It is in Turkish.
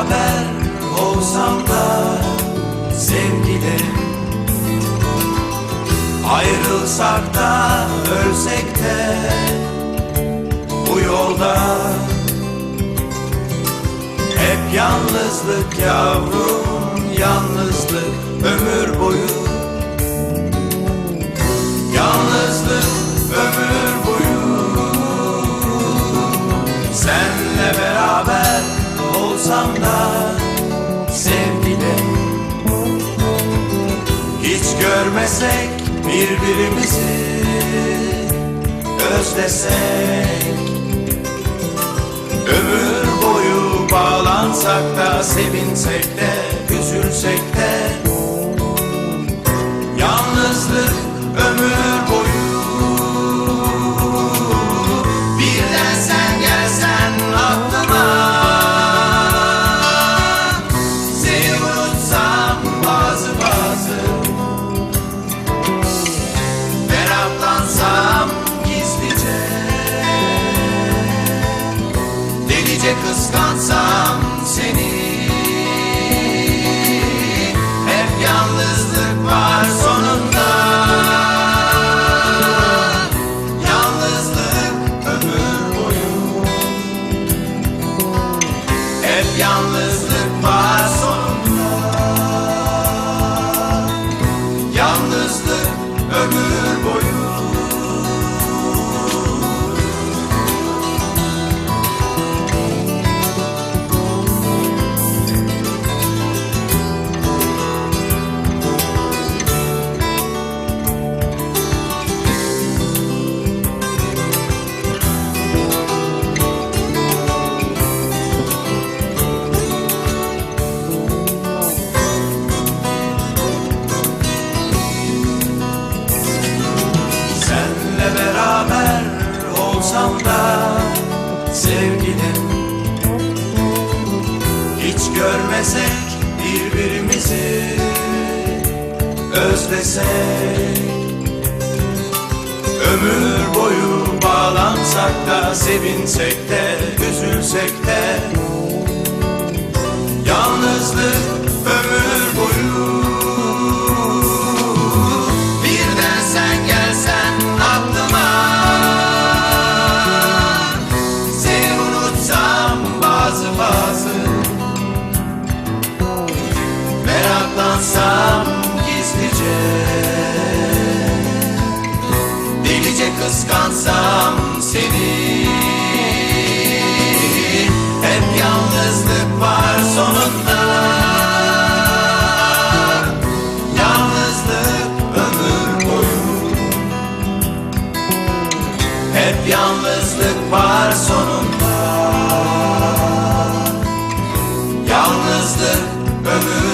beraber olsam da sevgilim Ayrılsak da ölsek de bu yolda. Hep yalnızlık yavrum yalnızlık ömür boyu. Yalnızlık ömür boyu. Senle beraber görmesek birbirimizi özlesek. Ömür boyu bağlansak da sevinsek de üzülsek de. Yalnızlık ömür boyu Delice kıskansam seni. Hep yalnızlık var sonunda. Yalnızlık ömür boyu. Hep yalnızlık var sonunda. Yalnızlık ömür Görmesek birbirimizi özlesek. Ömür boyu bağlansak da sevinsek de üzülsek de. Yalnızlık Anlatsam gizlice. Delice kıskansam seni. Hep yalnızlık var sonunda. Yalnızlık ömür boyu. Hep yalnızlık var sonunda. Yalnızlık ömür